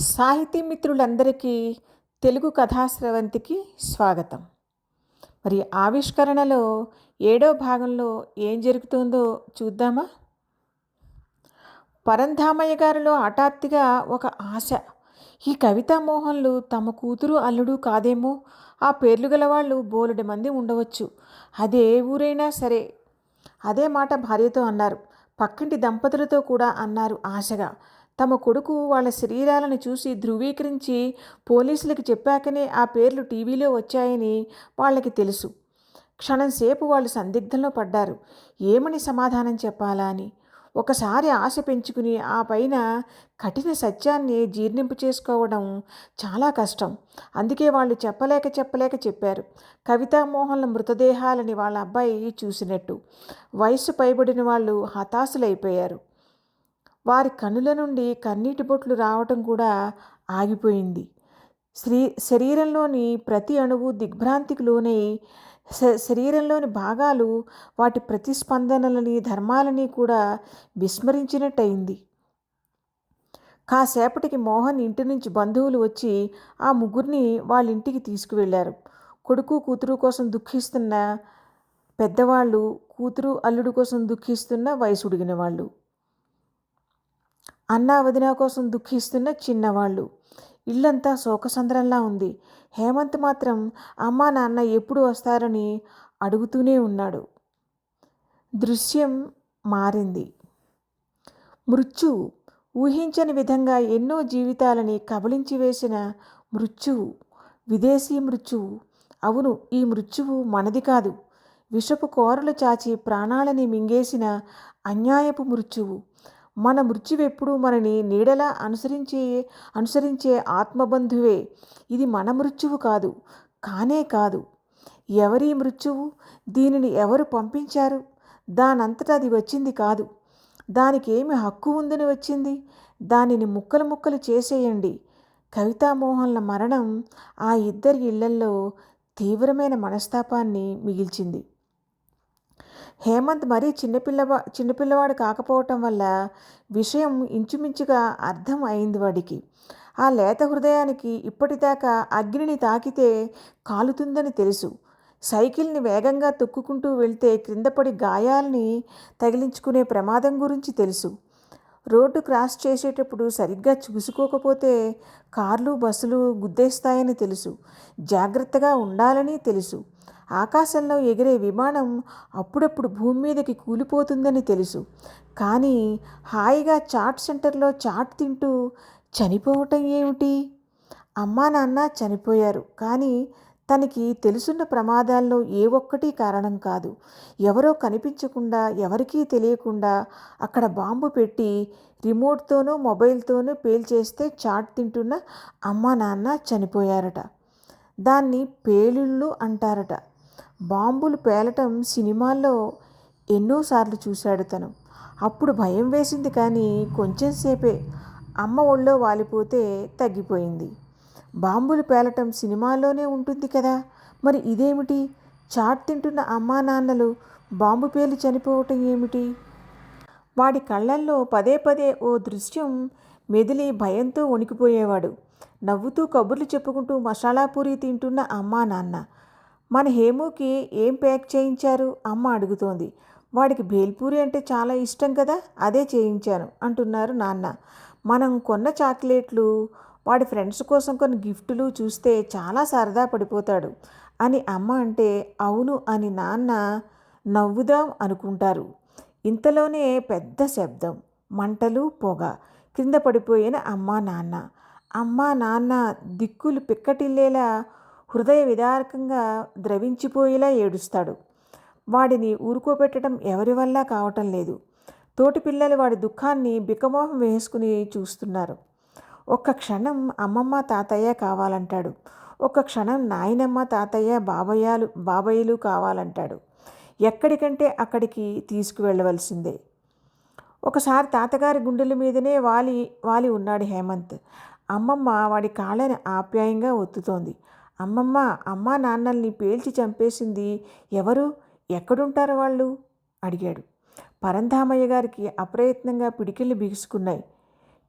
సాహితీ మిత్రులందరికీ తెలుగు కథాస్రవంతికి స్వాగతం. మరి ఆవిష్కరణలో ఏడో భాగంలో ఏం జరుగుతుందో చూద్దామా? పరంధామయ్య గారిలో హఠాత్తుగా ఒక ఆశ. ఈ కవితా మోహన్లు తమ కూతురు అల్లుడు కాదేమో. ఆ పేర్లు గలవాళ్ళు బోలెడు మంది ఉండవచ్చు. అదే ఊరైనా సరే. అదే మాట భార్యతో అన్నారు. పక్కింటి దంపతులతో కూడా అన్నారు ఆశగా. తమ కొడుకు వాళ్ళ శరీరాలను చూసి ధృవీకరించి పోలీసులకు చెప్పాకనే ఆ పేర్లు టీవీలో వచ్చాయని వాళ్ళకి తెలుసు. క్షణంసేపు వాళ్ళు సందిగ్ధంలో పడ్డారు. ఏమని సమాధానం చెప్పాలా అని. ఒకసారి ఆశ పెంచుకుని ఆ పైన కఠిన సత్యాన్ని జీర్ణింపు చేసుకోవడం చాలా కష్టం. అందుకే వాళ్ళు చెప్పలేక చెప్పలేక చెప్పారు. కవితామోహన్ల మృతదేహాలని వాళ్ళ అబ్బాయి చూసినట్టు. వయసు పైబడిన వాళ్ళు హతాశులైపోయారు. వారి కనుల నుండి కన్నీటి బొట్లు రావటం కూడా ఆగిపోయింది. శ్రీ శరీరంలోని ప్రతి అణువు దిగ్భ్రాంతికి లోనై శరీరంలోని భాగాలు వాటి ప్రతిస్పందనలని ధర్మాలని కూడా విస్మరించినట్టయింది. కాసేపటికి మోహన్ ఇంటి నుంచి బంధువులు వచ్చి ఆ ముగ్గురిని వాళ్ళ ఇంటికి తీసుకువెళ్ళారు. కొడుకు కూతురు కోసం దుఃఖిస్తున్న పెద్దవాళ్ళు కూతురు అల్లుడు కోసం దుఃఖిస్తున్న వయసుడిగిన వాళ్ళు. అన్నా వదిన కోసం దుఃఖిస్తున్న చిన్నవాళ్ళు. ఇల్లంతా శోకసంద్రంలా ఉంది. హేమంత్ మాత్రం అమ్మా నాన్న ఎప్పుడు వస్తారని అడుగుతూనే ఉన్నాడు. దృశ్యం మారింది. మృత్యువు ఊహించని విధంగా ఎన్నో జీవితాలని కబలించి వేసిన మృత్యువు విదేశీ మృత్యువు అవును ఈ మృత్యువు మనది కాదు. విషపు కోరలు చాచి ప్రాణాలని మింగేసిన అన్యాయపు మృత్యువు. మన మృత్యువెప్పుడు మనని నీడలా అనుసరించే అనుసరించే ఆత్మబంధువే. ఇది మన మృత్యువు కాదు కానే కాదు. ఎవరి మృత్యువు? దీనిని ఎవరు పంపించారు? దానంతటా అది వచ్చింది కాదు. దానికి ఏమి హక్కు ఉందని వచ్చింది? దానిని ముక్కలు ముక్కలు చేసేయండి. కవితామోహన్ల మరణం ఆ ఇద్దరి ఇళ్ళల్లో తీవ్రమైన మనస్తాపాన్ని మిగిల్చింది. హేమంత్ మరీ చిన్నపిల్లవా చిన్నపిల్లవాడు కాకపోవటం వల్ల విషయం ఇంచుమించుగా అర్థం అయింది వాడికి. ఆ లేత హృదయానికి ఇప్పటిదాకా అగ్నిని తాకితే కాలుతుందని తెలుసు. సైకిల్ని వేగంగా తొక్కుకుంటూ వెళ్తే క్రిందపడి గాయాల్ని తగిలించుకునే ప్రమాదం గురించి తెలుసు. రోడ్డు క్రాస్ చేసేటప్పుడు సరిగ్గా చూసుకోకపోతే కార్లు బస్సులు గుద్దేస్తాయని తెలుసు. జాగ్రత్తగా ఉండాలని తెలుసు. ఆకాశంలో ఎగిరే విమానం అప్పుడప్పుడు భూమి మీదకి కూలిపోతుందని తెలుసు. కానీ హాయిగా చాట్ సెంటర్లో చాట్ తింటూ చనిపోవటం ఏమిటి? అమ్మా నాన్న చనిపోయారు. కానీ తనకి తెలుసున్న ప్రమాదాల్లో ఏ ఒక్కటి కారణం కాదు. ఎవరో కనిపించకుండా ఎవరికీ తెలియకుండా అక్కడ బాంబు పెట్టి రిమోట్తోనూ మొబైల్తోనూ పేల్చేస్తే చాట్ తింటున్న అమ్మా నాన్న చనిపోయారట. దాన్ని పేలుళ్ళు అంటారట. బాంబులు పేలటం సినిమాల్లో ఎన్నోసార్లు చూశాడు తను. అప్పుడు భయం వేసింది కానీ కొంచెం సేపే అమ్మ ఒళ్ళో వాలిపోతే తగ్గిపోయింది. బాంబులు పేలటం సినిమాల్లోనే ఉంటుంది కదా! మరి ఇదేమిటి? చాట్ తింటున్న అమ్మా నాన్నలు బాంబు పేలి చనిపోవటం ఏమిటి? వాడి కళ్ళల్లో పదే పదే ఓ దృశ్యం మెదిలి భయంతో వణికిపోయేవాడు. నవ్వుతూ కబుర్లు చెప్పుకుంటూ మసాలా పూరి తింటున్న అమ్మా నాన్న మన హేముకి ఏం ప్యాక్ చేయించారు? అమ్మ అడుగుతోంది. వాడికి భేల్పూరి అంటే చాలా ఇష్టం కదా అదే చేయించాను అంటున్నారు నాన్న. మనం కొన్న చాక్లెట్లు వాడి ఫ్రెండ్స్ కోసం కొన్ని గిఫ్టులు చూస్తే చాలా సరదా పడిపోతాడు అని అమ్మ అంటే అవును అని నాన్న నవ్వుదాం అనుకుంటారు. ఇంతలోనే పెద్ద శబ్దం మంటలు పొగ క్రింద పడిపోయిన అమ్మ నాన్న. అమ్మ నాన్న దిక్కులు పిక్కటిల్లేలా హృదయ విదారకంగా ద్రవించిపోయేలా ఏడుస్తాడు. వాడిని ఊరుకోబెట్టడం ఎవరి వల్ల కావటం లేదు. తోటి పిల్లలు వాడి దుఃఖాన్ని బికమోహం వేసుకుని చూస్తున్నారు. ఒక్క క్షణం అమ్మమ్మ తాతయ్య కావాలంటాడు. ఒక్క క్షణం నాయనమ్మ తాతయ్య బాబయ్యాలు బాబయ్యలు కావాలంటాడు. ఎక్కడికంటే అక్కడికి తీసుకువెళ్ళవలసిందే. ఒకసారి తాతగారి గుండెల మీదనే వాలి వాలి ఉన్నాడు హేమంత్. అమ్మమ్మ వాడి కాళ్ళని ఆప్యాయంగా ఒత్తుతోంది. అమ్మమ్మ అమ్మా నాన్నల్ని పేల్చి చంపేసింది ఎవరు? ఎక్కడుంటారు వాళ్ళు? అడిగాడు. పరంధామయ్య గారికి అప్రయత్నంగా పిడికిళ్ళు బిగుసుకున్నాయి.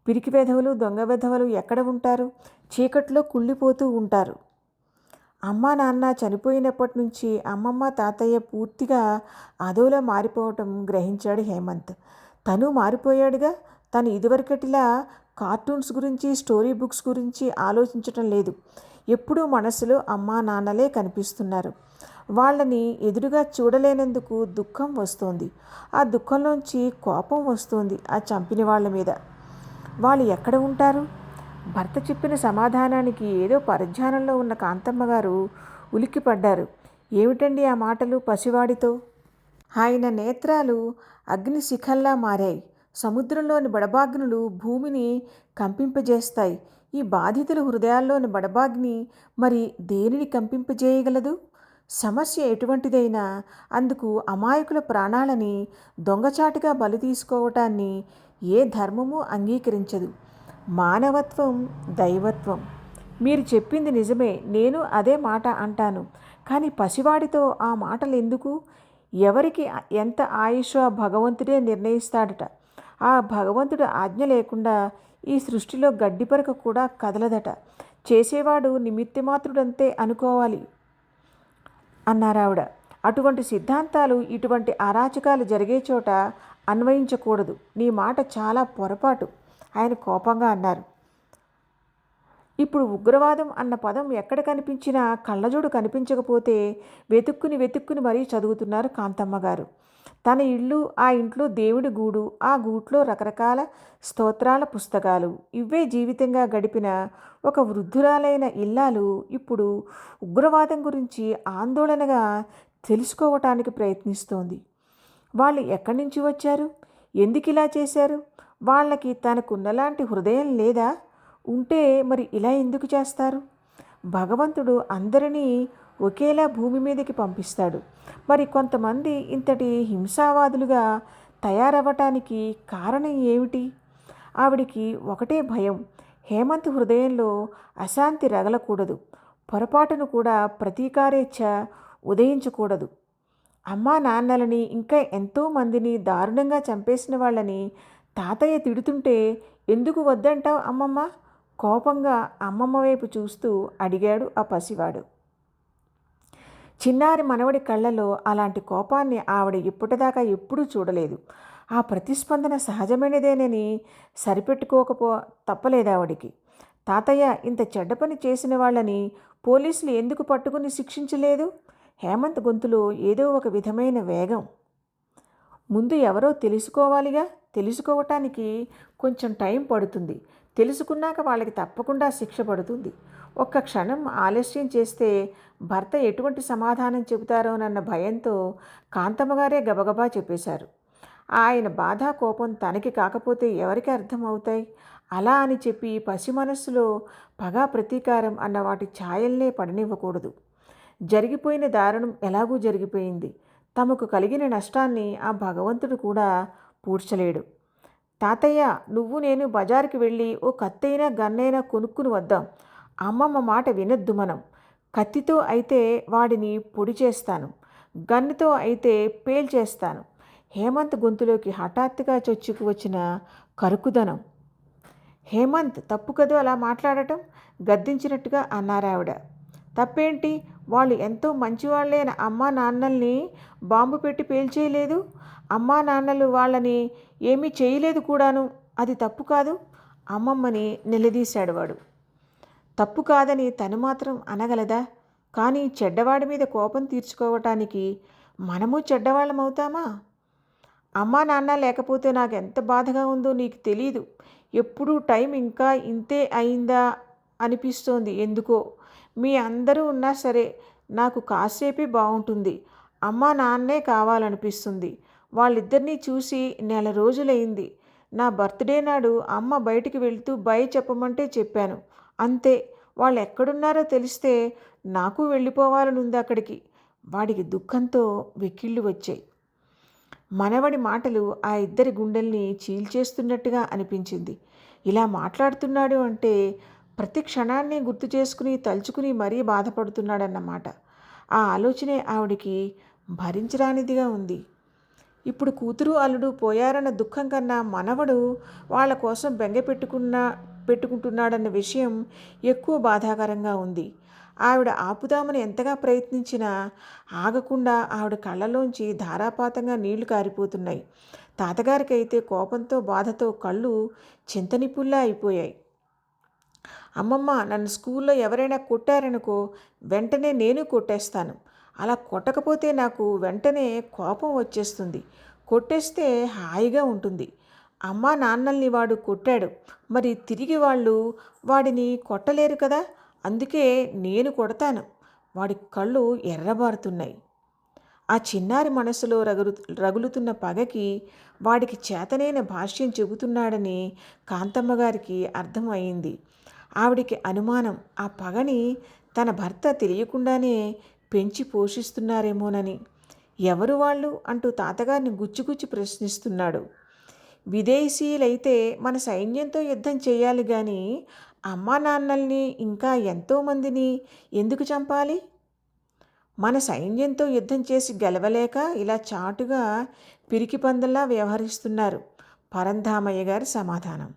పిరికి వెధవలు దొంగ వెధవలు ఎక్కడ ఉంటారు? చీకట్లో కుళ్ళిపోతూ ఉంటారు. అమ్మ నాన్న చనిపోయినప్పటి నుంచి అమ్మమ్మ తాతయ్య పూర్తిగా అదోలా మారిపోవటం గ్రహించాడు హేమంత్. తను మారిపోయాడుగా? తను ఇదివరకటిలా కార్టూన్స్ గురించి స్టోరీ బుక్స్ గురించి ఆలోచించటం లేదు. ఎప్పుడూ మనసులో అమ్మా నాన్నలే కనిపిస్తున్నారు. వాళ్ళని ఎదురుగా చూడలేనందుకు దుఃఖం వస్తోంది. ఆ దుఃఖంలోంచి కోపం వస్తుంది ఆ చంపిన వాళ్ళ మీద. వాళ్ళు ఎక్కడ ఉంటారు? భర్త చెప్పిన సమాధానానికి ఏదో పరధ్యానంలో ఉన్న కాంతమ్మ గారు ఉలిక్కిపడ్డారు. ఏమిటండి ఆ మాటలు పసివాడితో? ఆయన నేత్రాలు అగ్ని శిఖల్లా మారాయి. సముద్రంలోని బడబాగ్నులు భూమిని కంపింపజేస్తాయి. ఈ బాధితుల హృదయాల్లోని బడబాగ్ని మరి దేనిని కంపింపజేయగలదు? సమస్య ఎటువంటిదైనా అందుకు అమాయకుల ప్రాణాలని దొంగచాటుగా బలి తీసుకోవటాన్ని ఏ ధర్మము అంగీకరించదు. మానవత్వం దైవత్వం. మీరు చెప్పింది నిజమే నేను అదే మాట అంటాను. కానీ పసివాడితో ఆ మాటలు ఎందుకు ఎవరికి ఎంత ఆయుష్ ఆ భగవంతుడే నిర్ణయిస్తాడట. ఆ భగవంతుడు ఆజ్ఞ లేకుండా ఈ సృష్టిలో గడ్డిపరక కూడా కదలదట. చేసేవాడు నిమిత్తమాత్రుడంతే అనుకోవాలి అన్నారావిడ. అటువంటి సిద్ధాంతాలు ఇటువంటి అరాచకాలు జరిగే చోట అన్వయించకూడదు. నీ మాట చాలా పొరపాటు ఆయన కోపంగా అన్నారు. ఇప్పుడు ఉగ్రవాదం అన్న పదం ఎక్కడ కనిపించినా కళ్ళజోడు కనిపించకపోతే వెతుక్కుని వెతుక్కుని మరీ చదువుతున్నారు కాంతమ్మ గారు. తన ఇల్లు ఆ ఇంట్లో దేవుడి గూడు ఆ గూట్లో రకరకాల స్తోత్రాల పుస్తకాలు. ఇవే జీవితంగా గడిపిన ఒక వృద్ధురాలైన ఇల్లాలు ఇప్పుడు ఉగ్రవాదం గురించి ఆందోళనగా తెలుసుకోవటానికి ప్రయత్నిస్తోంది. వాళ్ళు ఎక్కడి నుంచి వచ్చారు? ఎందుకు ఇలా చేశారు? వాళ్ళకి తనకున్నలాంటి హృదయం లేదా? ఉంటే మరి ఇలా ఎందుకు చేస్తారు? భగవంతుడు అందరినీ ఒకేలా భూమి మీదకి పంపిస్తాడు. మరి కొంతమంది ఇంతటి హింసావాదులుగా తయారవ్వటానికి కారణం ఏమిటి? ఆవిడికి ఒకటే భయం. హేమంత్ హృదయంలో అశాంతి రగలకూడదు. పొరపాటును కూడా ప్రతీకారేచ్ఛ ఉదయించకూడదు. అమ్మా నాన్నలని ఇంకా ఎంతోమందిని దారుణంగా చంపేసిన వాళ్ళని తాతయ్య తిడుతుంటే ఎందుకు వద్దంటావు అమ్మమ్మ? కోపంగా అమ్మమ్మ వైపు చూస్తూ అడిగాడు ఆ పసివాడు. చిన్నారి మనవడి కళ్ళలో అలాంటి కోపాన్ని ఆవిడ ఇప్పటిదాకా ఎప్పుడూ చూడలేదు. ఆ ప్రతిస్పందన సహజమైనదేనని సరిపెట్టుకోకపో తప్పలేదు ఆవిడికి తాతయ్య ఇంత చెడ్డ పని చేసిన వాళ్ళని పోలీసులు ఎందుకు పట్టుకుని శిక్షించలేదు? హేమంత్ గొంతులో ఏదో ఒక విధమైన వేగం. ముందు ఎవరో తెలుసుకోవాలిగా? తెలుసుకోవటానికి కొంచెం టైం పడుతుంది. తెలుసుకున్నాక వాళ్ళకి తప్పకుండా శిక్ష పడుతుంది. ఒక్క క్షణం ఆలస్యం చేస్తే భర్త ఎటువంటి సమాధానం చెబుతారోనన్న భయంతో కాంతమ్మగారే గబగబా చెప్పేశారు. ఆయన బాధ కోపం తనకి కాకపోతే ఎవరికి అర్థమవుతాయి అలా అని చెప్పి పసి మనస్సులో పగా ప్రతీకారం అన్న వాటి ఛాయల్నే పడనివ్వకూడదు. జరిగిపోయిన దారుణం ఎలాగూ జరిగిపోయింది. తమకు కలిగిన నష్టాన్ని ఆ భగవంతుడు కూడా పూడ్చలేడు. తాతయ్య నువ్వు నేను బజారుకి వెళ్ళి ఓ కత్తైనా గన్నైనా కొనుక్కుని వద్దాం. అమ్మమ్మ మాట వినొద్దు మనం. కత్తితో అయితే వాడిని పొడి చేస్తాను. గన్నుతో అయితే పేల్చేస్తాను హేమంత్ గొంతులోకి హఠాత్తుగా చొచ్చుకు వచ్చిన కరుకుదనం. హేమంత్ తప్పు కదూ అలా మాట్లాడటం? గద్దించినట్టుగా అన్నారావిడ తప్పేంటి? వాళ్ళు ఎంతో మంచివాళ్ళైన అమ్మా నాన్నల్ని బాంబు పెట్టి పేల్చేయలేదు అమ్మా నాన్నలు వాళ్ళని ఏమీ చేయలేదు కూడాను? అది తప్పు కాదు? అమ్మమ్మని నిలదీశాడు వాడు. తప్పు కాదని తను మాత్రం అనగలదా? కానీ చెడ్డవాడి మీద కోపం తీర్చుకోవటానికి మనము చెడ్డవాళ్ళం అవుతామా? అమ్మా నాన్న లేకపోతే నాకు ఎంత బాధగా ఉందో నీకు తెలీదు. ఎప్పుడూ టైం ఇంకా ఇంతే అయిందా అనిపిస్తోంది ఎందుకో. మీ అందరూ ఉన్నా సరే నాకు కాసేపే బాగుంటుంది అమ్మా నాన్నే కావాలనిపిస్తుంది. వాళ్ళిద్దరినీ చూసి నెల రోజులైంది. నా బర్త్డే నాడు అమ్మ బయటికి వెళ్తూ బయ చెప్పమంటే చెప్పాను. అంతే. వాళ్ళు ఎక్కడున్నారో తెలిస్తే నాకు వెళ్ళిపోవాలని ఉంది అక్కడికి. వాడికి దుఃఖంతో వెక్కిళ్ళు వచ్చాయి. మనవడి మాటలు ఆ ఇద్దరి గుండెల్ని చీల్చేస్తున్నట్టుగా అనిపించింది. ఇలా మాట్లాడుతున్నాడు అంటే ప్రతి క్షణాన్ని గుర్తు చేసుకుని తలుచుకుని మరీ బాధపడుతున్నాడన్నమాట. ఆ ఆలోచనే ఆవిడికి భరించరానిదిగా ఉంది. ఇప్పుడు కూతురు అల్లుడు పోయారన్న దుఃఖం కన్నా మనవడు వాళ్ళ కోసం బెంగ పెట్టుకున్న పెట్టుకుంటున్నాడన్న విషయం ఎక్కువ బాధాకరంగా ఉంది. ఆవిడ ఆపుదామని ఎంతగా ప్రయత్నించినా ఆగకుండా ఆవిడ కళ్ళలోంచి ధారాపాతంగా నీళ్ళు కారిపోతున్నాయి. తాతగారికి అయితే కోపంతో బాధతో కళ్ళు చింతనిపుల్లా అయిపోయాయి. అమ్మమ్మ నన్ను స్కూల్లో ఎవరైనా కొట్టారనుకో వెంటనే నేను కొట్టేస్తాను. అలా కొట్టకపోతే నాకు వెంటనే కోపం వచ్చేస్తుంది. కొట్టేస్తే హాయిగా ఉంటుంది. అమ్మా నాన్నల్ని వాడు కొట్టాడు. మరి తిరిగి వాళ్ళు వాడిని కొట్టలేరు కదా? అందుకే నేను కొడతాను. వాడి కళ్ళు ఎర్రబారుతున్నాయి. ఆ చిన్నారి మనసులో రగులు రగులుతున్న పగకి వాడికి చేతనైన భాష్యం చెబుతున్నాడని కాంతమ్మ గారికి అర్థమైంది ఆవిడికి అనుమానం ఆ పగని తన భర్త తెలియకుండానే పెంచి పోషిస్తున్నారేమోనని. ఎవరు వాళ్ళు? అంటూ తాతగారిని గుచ్చిగుచ్చి ప్రశ్నిస్తున్నాడు. విదేశీయులైతే మన సైన్యంతో యుద్ధం చేయాలి కానీ అమ్మా నాన్నల్ని ఇంకా ఎంతోమందిని ఎందుకు చంపాలి? మన సైన్యంతో యుద్ధం చేసి గెలవలేక ఇలా చాటుగా పిరికి పందల్లా వ్యవహరిస్తున్నారు. పరంధామయ్య గారి సమాధానం.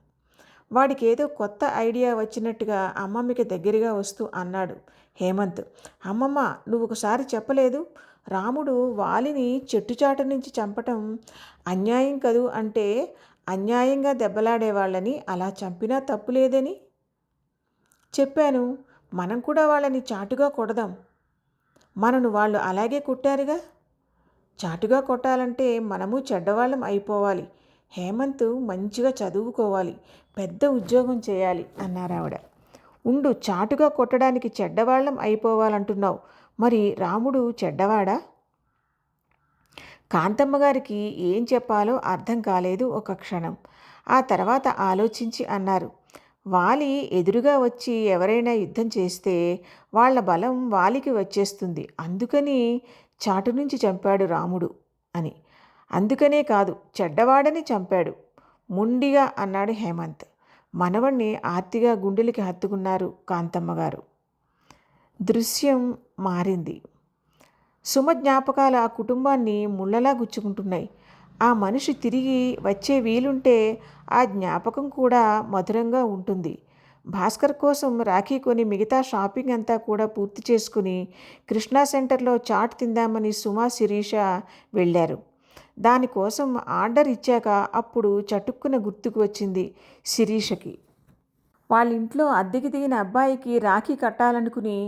వాడికి ఏదో కొత్త ఐడియా వచ్చినట్టుగా అమ్మమ్మకి దగ్గరగా వస్తూ అన్నాడు హేమంత్. అమ్మమ్మ నువ్వు ఒకసారి చెప్పలేదు? రాముడు వాలిని చెట్టుచాట నుంచి చంపటం అన్యాయం కదూ అంటే అన్యాయంగా దెబ్బలాడేవాళ్ళని అలా చంపినా తప్పులేదని చెప్పాను మనం కూడా వాళ్ళని చాటుగా కొడదాం. మనను వాళ్ళు అలాగే కొట్టారుగా? చాటుగా కొట్టాలంటే మనము చెడ్డవాళ్ళం అయిపోవాలి. హేమంత్ మంచిగా చదువుకోవాలి పెద్ద ఉద్యోగం చేయాలి అన్నారు ఆవిడ ఉండు చాటుగా కొట్టడానికి చెడ్డవాళ్ళం అయిపోవాలంటున్నావు. మరి రాముడు చెడ్డవాడా? కాంతమ్మ గారికి ఏం చెప్పాలో అర్థం కాలేదు ఒక క్షణం. ఆ తర్వాత ఆలోచించి అన్నారు వాలి ఎదురుగా వచ్చి ఎవరైనా యుద్ధం చేస్తే వాళ్ళ బలం వాలికి వచ్చేస్తుంది. అందుకని చాటు నుంచి చంపాడు రాముడు అని. అందుకనే కాదు చెడ్డవాడని చంపాడు. ముండిగా అన్నాడు హేమంత్. మనవణ్ణి ఆర్తిగా గుండెలకి హత్తుకున్నారు కాంతమ్మ గారు. దృశ్యం మారింది. సుమ జ్ఞాపకాలు ఆ కుటుంబాన్ని ముళ్ళలా గుచ్చుకుంటున్నాయి. ఆ మనిషి తిరిగి వచ్చే వీలుంటే ఆ జ్ఞాపకం కూడా మధురంగా ఉంటుంది. భాస్కర్ కోసం రాఖీ కొని మిగతా షాపింగ్ అంతా కూడా పూర్తి చేసుకుని కృష్ణా సెంటర్లో చాట్ తిందామని సుమా శిరీష వెళ్ళారు. దానికోసం ఆర్డర్ ఇచ్చాక అప్పుడు చటుక్కున గుర్తుకు వచ్చింది శిరీషకి. వాళ్ళ ఇంట్లో అద్దెకి దిగిన అబ్బాయికి రాఖీ కట్టాలనుకుని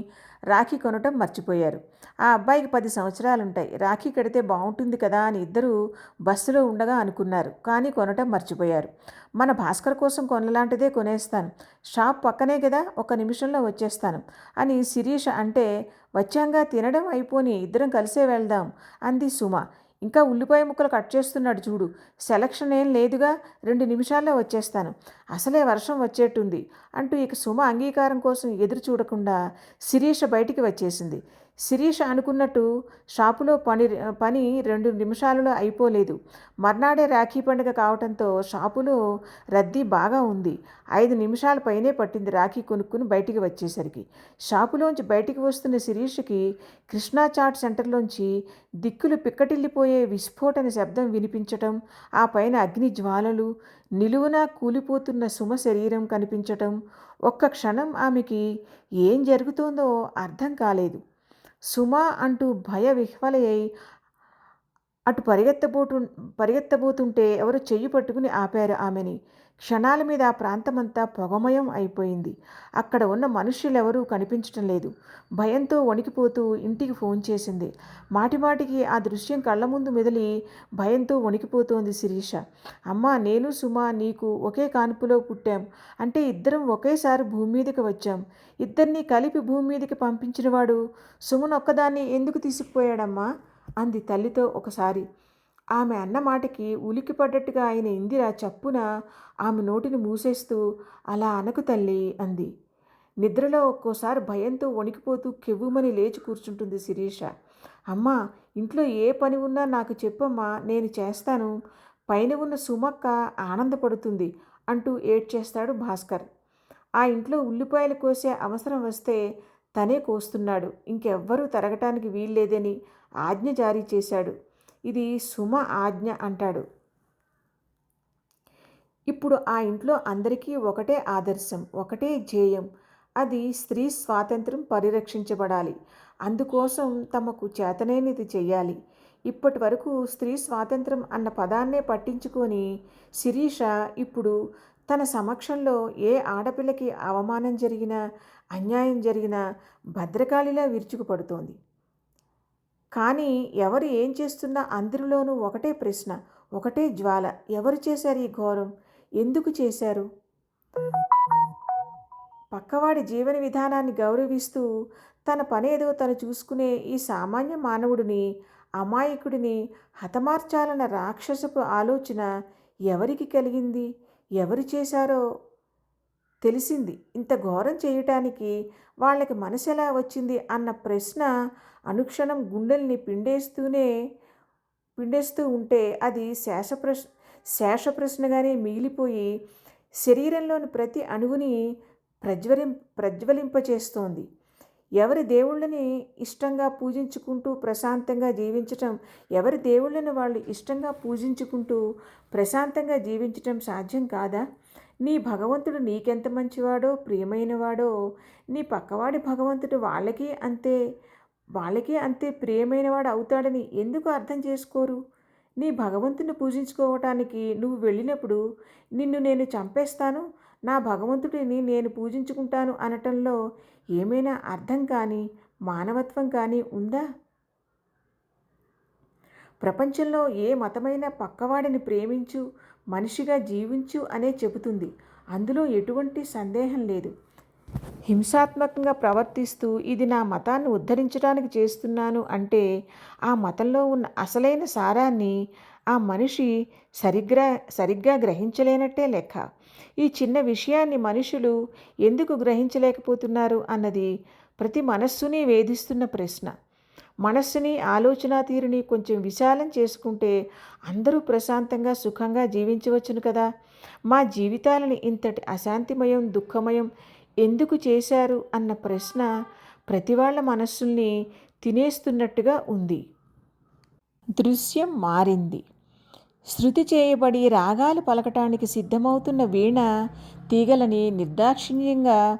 రాఖీ కొనటం మర్చిపోయారు. ఆ అబ్బాయికి పది సంవత్సరాలు ఉంటాయి రాఖీ కడితే బాగుంటుంది కదా అని ఇద్దరు బస్సులో ఉండగా అనుకున్నారు. కానీ కొనటం మర్చిపోయారు. మన భాస్కర్ కోసం కొనలాంటిదే కొనేస్తాను. షాప్ పక్కనే కదా ఒక నిమిషంలో వచ్చేస్తాను అని శిరీష అంటే వచ్చాంగా తినడం అయిపోని ఇద్దరం కలిసే వెళ్దాం అంది సుమ. ఇంకా ఉల్లిపాయ ముక్కలు కట్ చేస్తున్నాడు చూడు. సెలక్షన్ ఏం లేదుగా రెండు నిమిషాల్లో వచ్చేస్తాను. అసలే వర్షం వచ్చేట్టుంది అంటూ ఇక సుమ అంగీకారం కోసం ఎదురు చూడకుండా శిరీష బయటికి వచ్చేసింది. శిరీష అనుకున్నట్టు షాపులో పని పని రెండు నిమిషాలలో అయిపోలేదు. మర్నాడే రాఖీ పండుగ కావడంతో షాపులో రద్దీ బాగా ఉంది. ఐదు నిమిషాల పైనే పట్టింది రాఖీ కొనుక్కుని బయటికి వచ్చేసరికి. షాపులోంచి బయటికి వస్తున్న శిరీషకి కృష్ణా చాట్ సెంటర్లోంచి దిక్కులు పిక్కటిల్లిపోయే విస్ఫోటన శబ్దం వినిపించటం ఆ పైన అగ్ని జ్వాలలు నిలువున కూలిపోతున్న సుమ శరీరం కనిపించటం ఒక్క క్షణం ఆమెకి ఏం జరుగుతోందో అర్థం కాలేదు. సుమా అంటూ భయ విహ్వలయ్యి అటు పరిగెత్తబోటు పరిగెత్తబోతుంటే ఎవరు చెయ్యి పట్టుకుని ఆపారు ఆమెని. క్షణాల మీద ఆ ప్రాంతమంతా పొగమయం అయిపోయింది. అక్కడ ఉన్న మనుష్యులెవరూ కనిపించటం లేదు. భయంతో వణికిపోతూ ఇంటికి ఫోన్ చేసింది. మాటిమాటికి ఆ దృశ్యం కళ్ళ ముందు మెదిలి భయంతో వణికిపోతోంది శిరీష. అమ్మ నేను సుమ నీకు ఒకే కాన్పులో పుట్టాం. అంటే ఇద్దరం ఒకేసారి భూమి మీదకి వచ్చాం. ఇద్దరినీ కలిపి భూమి మీదకి పంపించినవాడు సుమనొక్కదాన్ని ఎందుకు తీసుకుపోయాడమ్మా? అంది తల్లితో ఒకసారి. ఆమె అన్న మాటకి ఉలికిపడ్డట్టుగా ఆయన ఇందిర చప్పున ఆమె నోటిని మూసేస్తూ అలా అనకు తల్లి అంది. నిద్రలో ఒక్కోసారి భయంతో వణికిపోతూ కెవ్వుమని లేచి కూర్చుంటుంది శిరీష. అమ్మా ఇంట్లో ఏ పని ఉన్నా నాకు చెప్పమ్మా నేను చేస్తాను. పైన ఉన్న సుమక్క ఆనందపడుతుంది అంటూ ఏడ్చేస్తాడు భాస్కర్. ఆ ఇంట్లో ఉల్లిపాయలు కోసే అవసరం వస్తే తనే కోస్తున్నాడు. ఇంకెవ్వరూ తరగటానికి వీల్లేదని ఆజ్ఞ జారీ చేశాడు. ఇది సుమ ఆజ్ఞ అంటాడు. ఇప్పుడు ఆ ఇంట్లో అందరికీ ఒకటే ఆదర్శం ఒకటే ధ్యేయం. అది స్త్రీ స్వాతంత్రం పరిరక్షించబడాలి. అందుకోసం తమకు చేతనైనది చేయాలి. ఇప్పటి వరకు స్త్రీ స్వాతంత్రం అన్న పదాన్నే పట్టించుకొని శిరీష ఇప్పుడు తన సమక్షంలో ఏ ఆడపిల్లకి అవమానం జరిగినా అన్యాయం జరిగినా భద్రకాళిలా విరుచుకుపడుతోంది. కానీ ఎవరు ఏం చేస్తున్నా అందరిలోనూ ఒకటే ప్రశ్న ఒకటే జ్వాల. ఎవరు చేశారు ఈ ఘోరం? ఎందుకు చేశారు? పక్కవాడి జీవన విధానాన్ని గౌరవిస్తూ తన పనేదో తను చూసుకునే ఈ సామాన్య మానవుడిని అమాయకుడిని హతమార్చాలన్న రాక్షసపు ఆలోచన ఎవరికి కలిగింది? ఎవరు చేశారో తెలిసింది. ఇంత ఘోరం చేయటానికి వాళ్ళకి మనసు ఎలా వచ్చింది అన్న ప్రశ్న అనుక్షణం గుండెల్ని పిండేస్తూనే పిండేస్తూ ఉంటే అది శేషప్రశ్ శేష ప్రశ్నగానే మిగిలిపోయి శరీరంలోని ప్రతి అణువుని ప్రజ్వలిం ప్రజ్వలింపచేస్తోంది. ఎవరి దేవుళ్ళని ఇష్టంగా పూజించుకుంటూ ప్రశాంతంగా జీవించటం ఎవరి దేవుళ్ళని వాళ్ళు ఇష్టంగా పూజించుకుంటూ ప్రశాంతంగా జీవించటం సాధ్యం కాదా? నీ భగవంతుడు నీకెంత మంచివాడో ప్రియమైనవాడో నీ పక్కవాడి భగవంతుడు వాళ్ళకి అంతే వాళ్ళకే అంతే ప్రియమైనవాడు అవుతాడని ఎందుకు అర్థం చేసుకోరు? నీ భగవంతుని పూజించుకోవటానికి నువ్వు వెళ్ళినప్పుడు నిన్ను నేను చంపేస్తాను నా భగవంతుడిని నేను పూజించుకుంటాను అనటంలో ఏమైనా అర్థం కానీ మానవత్వం కానీ ఉందా? ప్రపంచంలో ఏ మతమైన పక్కవాడిని ప్రేమించు మనిషిగా జీవించు అనే చెబుతుంది. అందులో ఎటువంటి సందేహం లేదు. హింసాత్మకంగా ప్రవర్తిస్తూ ఇది నా మతాన్ని ఉద్ధరించడానికి చేస్తున్నాను అంటే ఆ మతంలో ఉన్న అసలైన సారాన్ని ఆ మనిషి సరిగ్గా సరిగ్గా గ్రహించలేనట్టే లెక్క. ఈ చిన్న విషయాన్ని మనుషులు ఎందుకు గ్రహించలేకపోతున్నారు అన్నది ప్రతి మనస్సుని వేధిస్తున్న ప్రశ్న. మనస్సుని ఆలోచన తీరుని కొంచెం విశాలం చేసుకుంటే అందరూ ప్రశాంతంగా సుఖంగా జీవించవచ్చును కదా? మా జీవితాలని ఇంతటి అశాంతిమయం దుఃఖమయం ఎందుకు చేశారు అన్న ప్రశ్న ప్రతి వాళ్ళ మనస్సుల్ని తినేస్తున్నట్టుగా ఉంది. దృశ్యం మారింది. శృతి చేయబడి రాగాలు పలకటానికి సిద్ధమవుతున్న వీణ తీగలని నిర్దాక్షిణ్యంగా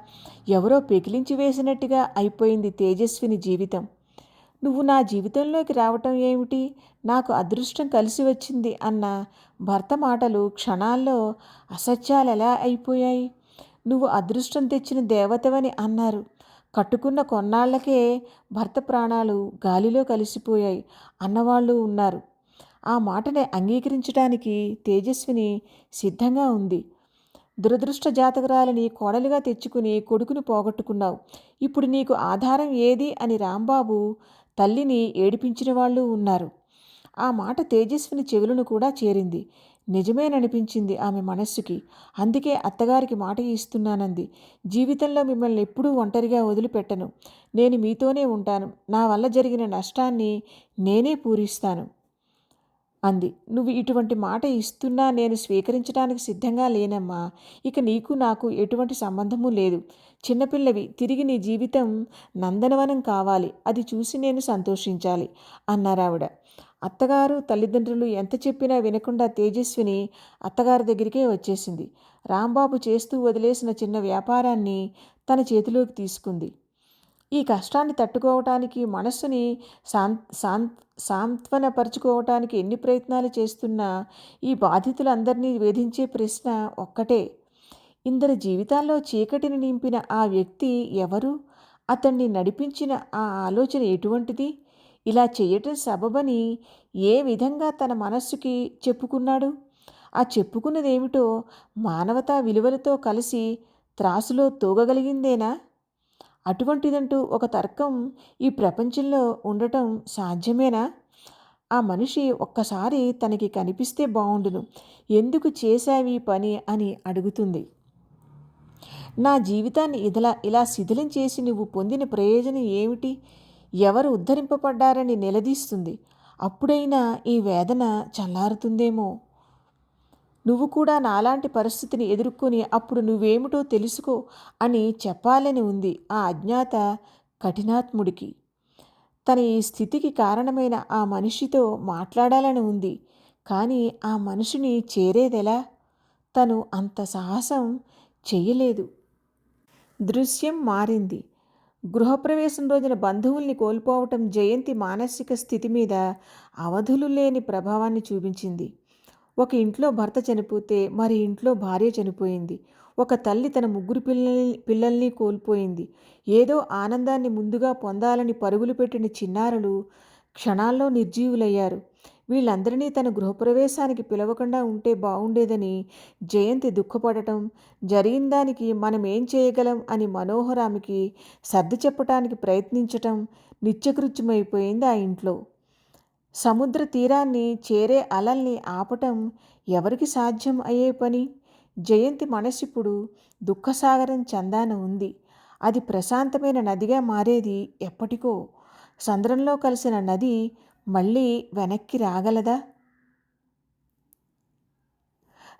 ఎవరో పెకిలించి వేసినట్టుగా అయిపోయింది తేజస్విని జీవితం. నువ్వు నా జీవితంలోకి రావటం ఏమిటి? నాకు అదృష్టం కలిసి వచ్చింది అన్న భర్త మాటలు క్షణాల్లో అసత్యాలు ఎలా అయిపోయాయి. నువ్వు అదృష్టం తెచ్చిన దేవతవని అన్నారు. కట్టుకున్న కొన్నాళ్ళకే భర్త ప్రాణాలు గాలిలో కలిసిపోయాయి అన్నవాళ్ళు ఉన్నారు. ఆ మాటని అంగీకరించడానికి తేజస్విని సిద్ధంగా ఉంది. దురదృష్ట జాతకురాలని కోడలుగా తెచ్చుకుని కొడుకుని పోగొట్టుకున్నావు. ఇప్పుడు నీకు ఆధారం ఏది అని రాంబాబు తల్లిని ఏడిపించిన వాళ్ళు ఉన్నారు. ఆ మాట తేజస్విని చెవులను కూడా చేరింది. నిజమేననిపించింది ఆమె మనస్సుకి. అందుకే అత్తగారికి మాట ఇస్తున్నానంది. జీవితంలో మిమ్మల్ని ఎప్పుడూ ఒంటరిగా వదిలిపెట్టను. నేను మీతోనే ఉంటాను. నా వల్ల జరిగిన నష్టాన్ని నేనే పూరిస్తాను. అంది. నువ్వు ఇటువంటి మాట ఇస్తున్నా నేను స్వీకరించడానికి సిద్ధంగా లేనమ్మా. ఇక నీకు నాకు ఎటువంటి సంబంధము లేదు. చిన్నపిల్లవి తిరిగి నీ జీవితం నందనవనం కావాలి. అది చూసి నేను సంతోషించాలి అన్నారావిడ అత్తగారు తల్లిదండ్రులు ఎంత చెప్పినా వినకుండా తేజస్విని అత్తగారి దగ్గరికే వచ్చేసింది. రాంబాబు చేస్తూ వదిలేసిన చిన్న వ్యాపారాన్ని తన చేతిలోకి తీసుకుంది. ఈ కష్టాన్ని తట్టుకోవటానికి మనస్సుని శాంత్ శాంత్ సాంత్వనపరుచుకోవటానికి ఎన్ని ప్రయత్నాలు చేస్తున్నా ఈ బాధితులందరినీ వేధించే ప్రశ్న ఒక్కటే. ఇందరి జీవితాల్లో చీకటిని నింపిన ఆ వ్యక్తి ఎవరు? అతన్ని నడిపించిన ఆ ఆలోచన ఎటువంటిది? ఇలా చేయటం సబబని ఏ విధంగా తన మనస్సుకి చెప్పుకున్నాడు? ఆ చెప్పుకున్నదేమిటో మానవతా విలువలతో కలిసి త్రాసులో తూగగలిగిందేనా? అటువంటిదంటూ ఒక తర్కం ఈ ప్రపంచంలో ఉండటం సాధ్యమేనా? ఆ మనిషి ఒక్కసారి తనకి కనిపిస్తే బాగుండును ఎందుకు చేశావి పని అని అడుగుతుంది. నా జీవితాన్ని ఇదిలా ఇలా శిథిలం చేసి నువ్వు పొందిన ప్రయోజనం ఏమిటి? ఎవరు ఉద్ధరింపబడ్డారని నిలదీస్తుంది. అప్పుడైనా ఈ వేదన చల్లారుతుందేమో. నువ్వు కూడా నాలాంటి పరిస్థితిని ఎదుర్కొని అప్పుడు నువ్వేమిటో తెలుసుకో అని చెప్పాలని ఉంది ఆ అజ్ఞాత కఠినాత్ముడికి. తన ఈ స్థితికి కారణమైన ఆ మనిషితో మాట్లాడాలని ఉంది. కానీ ఆ మనిషిని చేరేదెలా? తను అంత సాహసం చేయలేదు. దృశ్యం మారింది. గృహప్రవేశం రోజున బంధువుల్ని కోల్పోవటం జయంతి మానసిక స్థితి మీద అవధులు లేని ప్రభావాన్ని చూపించింది. ఒక ఇంట్లో భర్త చనిపోతే మరి ఇంట్లో భార్య చనిపోయింది. ఒక తల్లి తన ముగ్గురు పిల్లల్ని పిల్లల్ని కోల్పోయింది. ఏదో ఆనందాన్ని ముందుగా పొందాలని పరుగులు పెట్టిన చిన్నారులు క్షణాల్లో నిర్జీవులయ్యారు. వీళ్ళందరినీ తన గృహప్రవేశానికి పిలవకుండా ఉంటే బాగుండేదని జయంతి దుఃఖపడటం జరిగిన దానికి మనం ఏం చేయగలం అని మనోహరామికి సర్ది చెప్పటానికి ప్రయత్నించటం నిత్యకృత్యమైపోయింది ఆ ఇంట్లో. సముద్ర తీరాన్ని చేరే అలల్ని ఆపటం ఎవరికి సాధ్యం అయ్యే పని? జయంతి మనసిప్పుడు దుఃఖసాగరం చందాన ఉంది. అది ప్రశాంతమైన నదిగా మారేది ఎప్పటికో. సంద్రంలో కలిసిన నది మళ్ళీ వెనక్కి రాగలదా?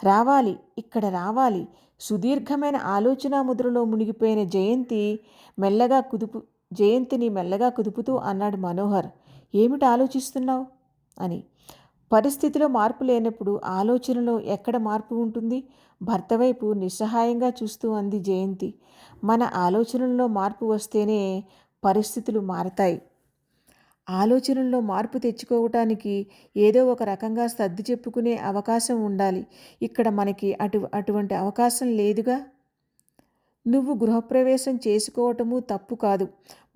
రావాలి ఇక్కడ రావాలి. సుదీర్ఘమైన ఆలోచన ముద్రలో మునిగిపోయిన జయంతి మెల్లగా కుదుపు జయంతిని మెల్లగా కుదుపుతూ అన్నాడు మనోహర్. ఏమిటి ఆలోచిస్తున్నావు? అని. పరిస్థితిలో మార్పు లేనప్పుడు ఆలోచనలో ఎక్కడ మార్పు ఉంటుంది? భర్త వైపు నిస్సహాయంగా చూస్తూ అంది జయంతి. మన ఆలోచనల్లో మార్పు వస్తేనే పరిస్థితులు మారతాయి. ఆలోచనల్లో మార్పు తెచ్చుకోవటానికి ఏదో ఒక రకంగా సర్ది చెప్పుకునే అవకాశం ఉండాలి. ఇక్కడ మనకి అటు అటువంటి అవకాశం లేదుగా? నువ్వు గృహప్రవేశం చేసుకోవటము తప్పు కాదు.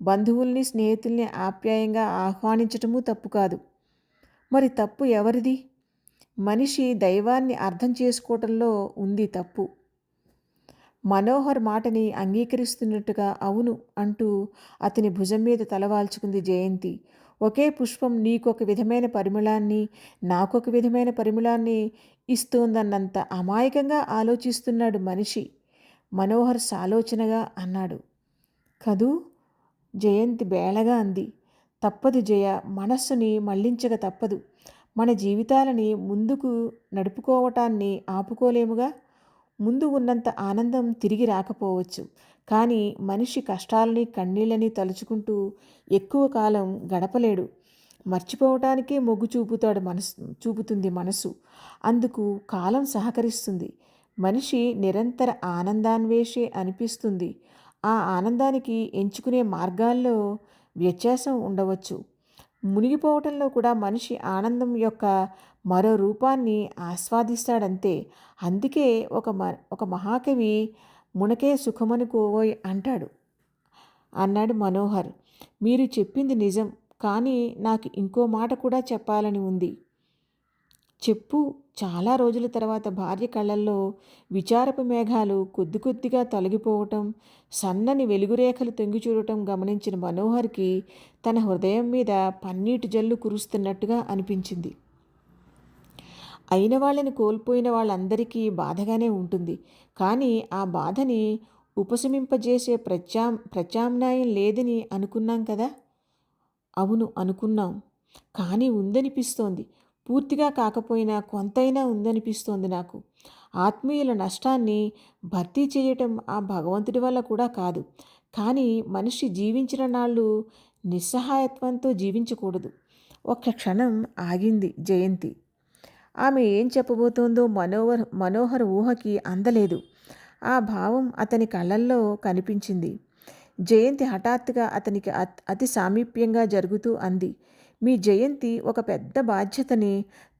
బంధువుల్ని స్నేహితుల్ని ఆప్యాయంగా ఆహ్వానించటము తప్పు కాదు. మరి తప్పు ఎవరిది? మనిషి దైవాన్ని అర్థం చేసుకోవటంలో ఉంది తప్పు. మనోహర్ మాటని అంగీకరిస్తున్నట్టుగా అవును అంటూ అతని భుజం మీద తలవాల్చుకుంది జయంతి. ఒకే పుష్పం నీకొక విధమైన పరిమళాన్ని నాకొక విధమైన పరిమళాన్ని ఇస్తోందన్నంత అమాయకంగా ఆలోచిస్తున్నాడు మనిషి. మనోహర్ సాలోచనగా అన్నాడు. కదూ? జయంతి బేళగా అంది. తప్పదు జయ మనస్సుని మళ్ళించక తప్పదు. మన జీవితాలని ముందుకు నడుపుకోవటాన్ని ఆపుకోలేముగా? ముందు ఉన్నంత ఆనందం తిరిగి రాకపోవచ్చు. కానీ మనిషి కష్టాలని కన్నీళ్ళని తలుచుకుంటూ ఎక్కువ కాలం గడపలేడు. మర్చిపోవటానికే మొగ్గు చూపుతాడు మనసు చూపుతుంది మనసు. అందుకు కాలం సహకరిస్తుంది. మనిషి నిరంతర ఆనందాన్వేషే అనిపిస్తుంది. ఆ ఆనందానికి ఎంచుకునే మార్గాల్లో వ్యత్యాసం ఉండవచ్చు. మునిగిపోవటంలో కూడా మనిషి ఆనందం యొక్క మరో రూపాన్ని ఆస్వాదిస్తాడంతే. అందుకే ఒక మ ఒక మహాకవి మునకే సుఖమనుకోవోయ్ అంటాడు. అన్నాడు మనోహర్. మీరు చెప్పింది నిజం కానీ నాకు ఇంకో మాట కూడా చెప్పాలని ఉంది. చెప్పు చాలా రోజుల తర్వాత భార్య కళ్ళల్లో విచారపు మేఘాలు కొద్ది కొద్దిగా తొలగిపోవటం సన్నని వెలుగురేఖలు తొంగి చూడటం గమనించిన మనోహర్కి తన హృదయం మీద పన్నీటి జల్లు కురుస్తున్నట్టుగా అనిపించింది. అయిన వాళ్ళని కోల్పోయిన వాళ్ళందరికీ బాధగానే ఉంటుంది. కానీ ఆ బాధని ఉపశమింపజేసే ప్రత్యా ప్రత్యామ్నాయం లేదని అనుకున్నాం కదా? అవును అనుకున్నాం. కానీ ఉందనిపిస్తోంది. పూర్తిగా కాకపోయినా కొంతైనా ఉందనిపిస్తోంది నాకు. ఆత్మీయుల నష్టాన్ని భర్తీ చేయటం ఆ భగవంతుడి వల్ల కూడా కాదు. కానీ మనిషి జీవించిన నాళ్ళు నిస్సహాయత్వంతో జీవించకూడదు. ఒక్క క్షణం ఆగింది జయంతి. ఆమె ఏం చెప్పబోతోందో మనోహర్ మనోహర్ ఊహకి అందలేదు. ఆ భావం అతని కళ్ళల్లో కనిపించింది. జయంతి హఠాత్తుగా అతనికి అతి సామీప్యంగా జరుగుతూ అంది. మీ జయంతి ఒక పెద్ద బాధ్యతని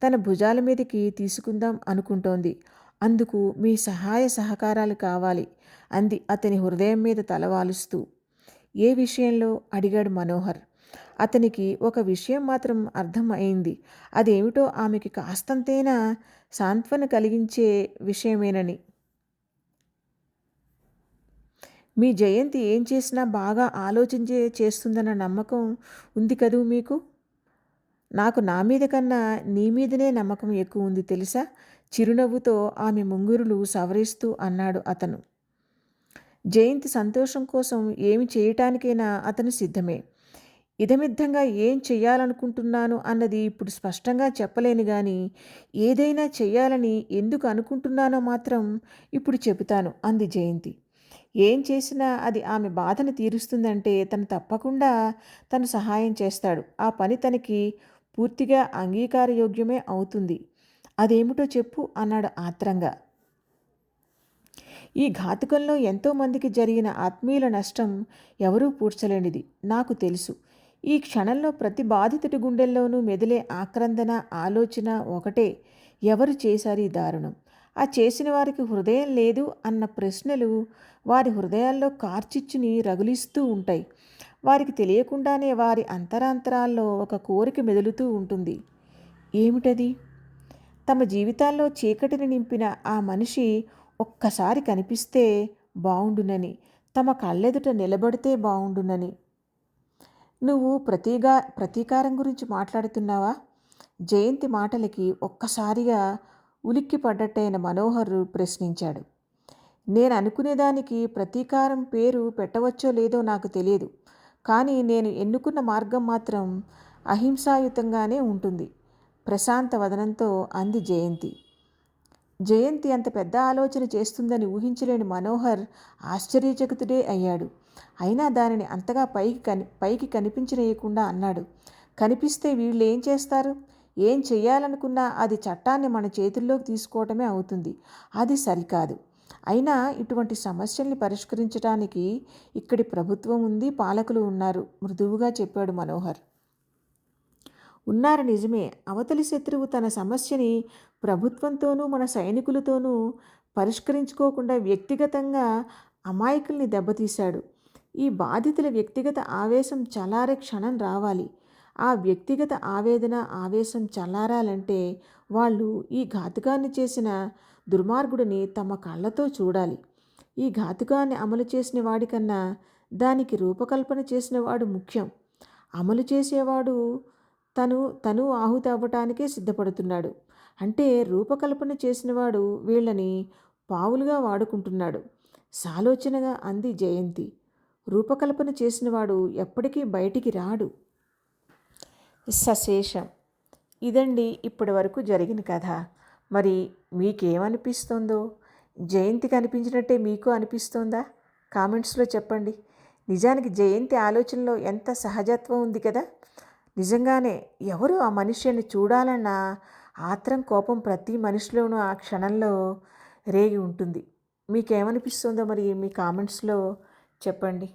తన భుజాల మీదకి తీసుకుందాం అనుకుంటోంది. అందుకు మీ సహాయ సహకారాలు కావాలి అంది అతని హృదయం మీద తలవాలుస్తూ ఏ విషయంలో? అడిగాడు మనోహర్. అతనికి ఒక విషయం మాత్రం అర్థం అయింది అదేమిటో ఆమెకి కాస్తంతైనా సాంత్వన కలిగించే విషయమేనని. మీ జయంతి ఏం చేసినా బాగా ఆలోచించే చేస్తుందన్న నమ్మకం ఉంది కదూ మీకు? నాకు నా మీద కన్నా నీ మీదనే నమ్మకం ఎక్కువ ఉంది తెలుసా? చిరునవ్వుతో ఆమె ముంగురులు సవరిస్తూ అన్నాడు అతను. జయంతి సంతోషం కోసం ఏమి చేయటానికైనా అతను సిద్ధమే. ఇదమిద్ధంగా ఏం చెయ్యాలనుకుంటున్నాను అన్నది ఇప్పుడు స్పష్టంగా చెప్పలేను కానీ ఏదైనా చెయ్యాలని ఎందుకు అనుకుంటున్నానో మాత్రం ఇప్పుడు చెబుతాను అంది జయంతి. ఏం చేసినా అది ఆమె బాధను తీరుస్తుందంటే తను తప్పకుండా తను సహాయం చేస్తాడు. ఆ పని తనకి పూర్తిగా అంగీకారయోగ్యమే అవుతుంది. అదేమిటో చెప్పు అన్నాడు ఆత్రంగా. ఈ ఘాతుకంలో ఎంతోమందికి జరిగిన ఆత్మీయుల నష్టం ఎవరూ పూడ్చలేనిది నాకు తెలుసు. ఈ క్షణంలో ప్రతి బాధితుడి గుండెల్లోనూ మెదిలే ఆక్రందన ఆలోచన ఒకటే ఎవరు చేశారు ఈ దారుణం? ఆ చేసిన వారికి హృదయం లేదు అన్న ప్రశ్నలు వారి హృదయాల్లో కార్చిచ్చుని రగులిస్తూ ఉంటాయి. వారికి తెలియకుండానే వారి అంతరాంతరాల్లో ఒక కోరిక మెదులుతూ ఉంటుంది. ఏమిటది? తమ జీవితాల్లో చీకటిని నింపిన ఆ మనిషి ఒక్కసారి కనిపిస్తే బావుండునని తమ కళ్ళెదుట నిలబడితే బావుండునని. నువ్వు ప్రతీగా ప్రతీకారం గురించి మాట్లాడుతున్నావా? జయంతి మాటలకి ఒక్కసారిగా ఉలిక్కిపడ్డట్టయిన మనోహర్ ప్రశ్నించాడు. నేను అనుకునేదానికి ప్రతీకారం పేరు పెట్టవచ్చో లేదో నాకు తెలియదు. కానీ నేను ఎన్నుకున్న మార్గం మాత్రం అహింసాయుతంగానే ఉంటుంది. ప్రశాంత వదనంతో అంది జయంతి. జయంతి అంత పెద్ద ఆలోచన చేస్తుందని ఊహించలేని మనోహర్ ఆశ్చర్యచకితుడే అయ్యాడు. అయినా దానిని అంతగా పైకి కని పైకి కనిపించనీయకుండా అన్నాడు. కనిపిస్తే వీళ్ళు ఏం చేస్తారు? ఏం చెయ్యాలనుకున్నా అది చట్టాన్ని మన చేతుల్లోకి తీసుకోవటమే అవుతుంది. అది సరికాదు. అయినా ఇటువంటి సమస్యల్ని పరిష్కరించడానికి ఇక్కడి ప్రభుత్వం ఉంది పాలకులు ఉన్నారు మృదువుగా చెప్పాడు మనోహర్. ఉన్నారు నిజమే. అవతలి శత్రువు తన సమస్యని ప్రభుత్వంతోనూ మన సైనికులతోనూ పరిష్కరించుకోకుండా వ్యక్తిగతంగా అమాయకుల్ని దెబ్బతీశాడు. ఈ బాధితుల వ్యక్తిగత ఆవేశం చలారే క్షణం రావాలి. ఆ వ్యక్తిగత ఆవేదన ఆవేశం చల్లారాలంటే వాళ్ళు ఈ ఘాతుకాన్ని చేసిన దుర్మార్గుడిని తమ కళ్ళతో చూడాలి. ఈ ఘాతుకాన్ని అమలు చేసిన వాడికన్నా దానికి రూపకల్పన చేసిన వాడు ముఖ్యం. అమలు చేసేవాడు తను తను ఆహుతి అవ్వటానికే సిద్ధపడుతున్నాడు. అంటే రూపకల్పన చేసినవాడు వీళ్ళని పావులుగా వాడుకుంటున్నాడు. సాలోచనగా అంది జయంతి. రూపకల్పన చేసినవాడు ఎప్పటికీ బయటికి రాడు. సశేషం. ఇదండి ఇప్పటి వరకు జరిగిన కథ. మరి మీకేమనిపిస్తుందో? జయంతికి అనిపించినట్టే మీకు అనిపిస్తుందా? కామెంట్స్లో చెప్పండి. నిజానికి జయంతి ఆలోచనలో ఎంత సహజత్వం ఉంది కదా? నిజంగానే ఎవరు ఆ మనిషిని చూడాలన్న ఆత్రం కోపం ప్రతి మనిషిలోనూ ఆ క్షణంలో రేగి ఉంటుంది. మీకేమనిపిస్తుందో మరి మీ కామెంట్స్లో చెప్పండి.